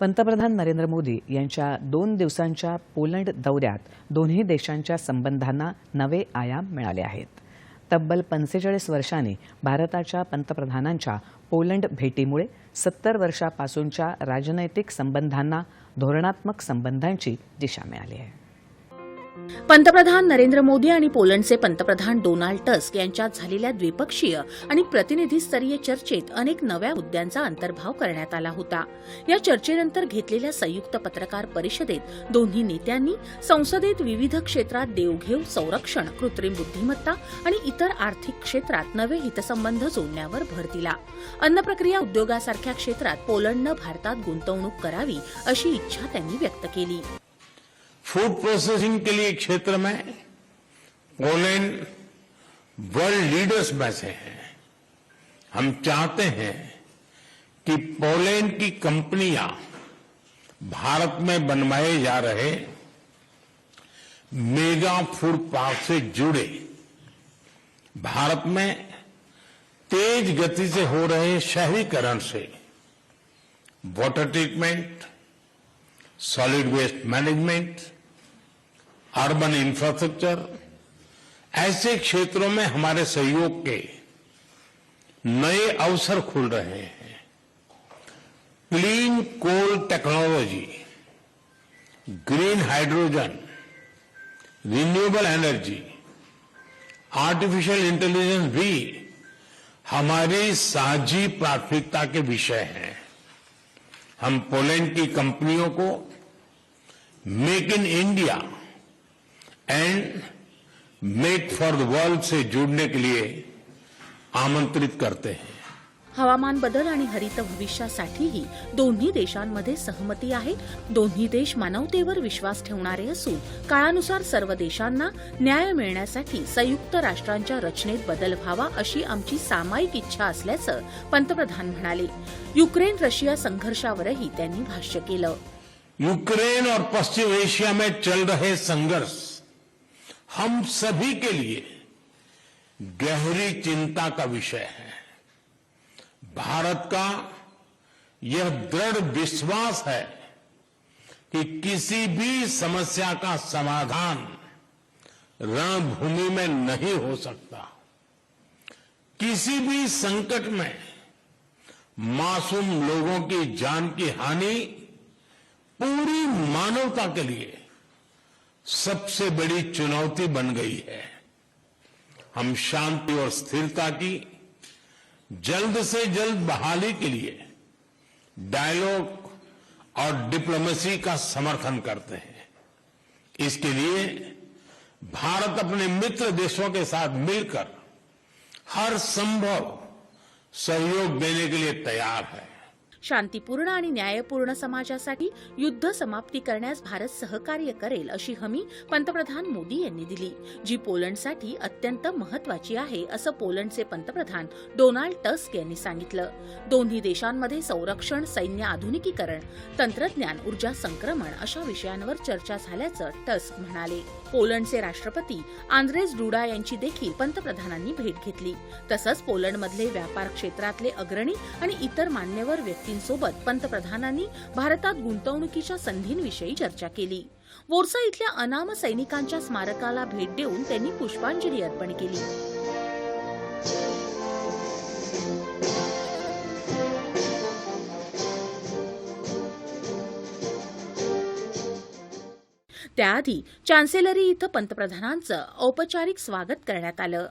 पंतप्रधान नरेंद्र मोदी यांच्या दोन दिवसांच्या पोलंड दौऱ्यात दोन्ही देशांच्या संबंधांना नवे आयाम मिळाले आहेत. तब्बल पंचेचाळीस वर्षांनी भारताच्या पंतप्रधानांच्या पोलंड भेटीमुळे सत्तर वर्षापासूनच्या राजनैतिक संबंधांना धोरणात्मक संबंधांची दिशा मिळाली आहे. पंतप्रधान नरेंद्र मोदी आणि पोलंडचे पंतप्रधान डोनाल्ड टस्क यांच्यात झालेल्या द्विपक्षीय आणि प्रतिनिधीस्तरीय चर्चेत अनेक नव्या मुद्द्यांचा अंतर्भाव करण्यात आला होता. या चर्चेनंतर घेतलेल्या संयुक्त पत्रकार परिषदेत दोन्ही नेत्यांनी संसदेत विविध क्षेत्रात देवघेव संरक्षण कृत्रिम बुद्धिमत्ता आणि इतर आर्थिक क्षेत्रात नवे हितसंबंध जोडण्यावर भर दिला. अन्नप्रक्रिया उद्योगासारख्या क्षेत्रात पोलंडनं भारतात गुंतवणूक करावी अशी इच्छा त्यांनी व्यक्त केली. फ़ूड प्रोसेसिंग के लिए क्षेत्र में पोलैंड वर्ल्ड लीडर्स में से है। हम चाहते हैं कि पोलैंड की कंपनियाँ भारत में बनवाए जा रहे मेगा फ़ूड पार्क से जुड़े, भारत में तेज गति से हो रहे शहरीकरण से water treatment solid waste management urban infrastructure ऐसे क्षेत्रों में हमारे सहयोग के नए अवसर खुल रहे हैं। Clean coal technology green hydrogen renewable energy artificial intelligence भी हमारी साझी प्राथमिकता के विषय हैं। हम पोलैंड की कंपनियों को make in India and make for the world से जुड़ने के लिए आमंत्रित करते हैं। हवामान बदल आणि हरित भविष्यासाठीही दोन्ही देशांमध्ये सहमती आहे. दोन्ही देश मानवतेवर विश्वास ठेवणारे असून काळानुसार सर्व देशांना न्याय मिळण्यासाठी संयुक्त राष्ट्रांच्या रचनेत बदल व्हावा अशी आमची सामायिक इच्छा असल्याचं पंतप्रधान म्हणाले. युक्रेन रशिया संघर्षावरही त्यांनी भाष्य केलं. यूक्रेन और पश्चिम एशिया में चल रहे संघर्ष हम सभी के लिए गहरी चिंता का विषय है। भारत का यह दृढ़ विश्वास है कि किसी भी समस्या का समाधान रणभूमि में नहीं हो सकता। किसी भी संकट में मासूम लोगों की जान की हानि पूरी मानवता के लिए सबसे बड़ी चुनौती बन गई है। हम शांति और स्थिरता की, जल्द से जल्द बहाली के लिए डायलॉग और डिप्लोमेसी का समर्थन करते हैं। इसके लिए भारत अपने मित्र देशों के साथ मिलकर हर संभव सहयोग देने के लिए तैयार है। शांतीपूर्ण आणि न्यायपूर्ण समाजासाठी युद्ध समाप्ती करण्यास भारत सहकार्य करेल अशी हमी पंतप्रधान मोदी यांनी दिली जी पोलंडसाठी अत्यंत महत्वाची आहे असं पोलंडचे पंतप्रधान डोनाल्ड टस्क यांनी सांगितलं. दोन्ही देशांमध्ये संरक्षण सैन्य आधुनिकीकरण तंत्रज्ञान ऊर्जा संक्रमण अशा विषयांवर चर्चा झाल्याचं टस्क म्हणाले. पोलंडचे राष्ट्रपती आंद्रेस डुडा यांची देखील पंतप्रधानांनी भेट घेतली. तसंच पोलंडमधले व्यापार क्षेत्रातले अग्रणी आणि इतर मान्यवर व्यक्ती व्यक्तींसोबत पंतप्रधानांनी भारतात गुंतवणुकीच्या संधींविषयी चर्चा केली. वोरसा इथल्या अनाम सैनिकांच्या स्मारकाला भेट देऊन त्यांनी पुष्पांजली अर्पण केली. त्याआधी चान्सेलरी इथं पंतप्रधानांचं औपचारिक स्वागत करण्यात आलं.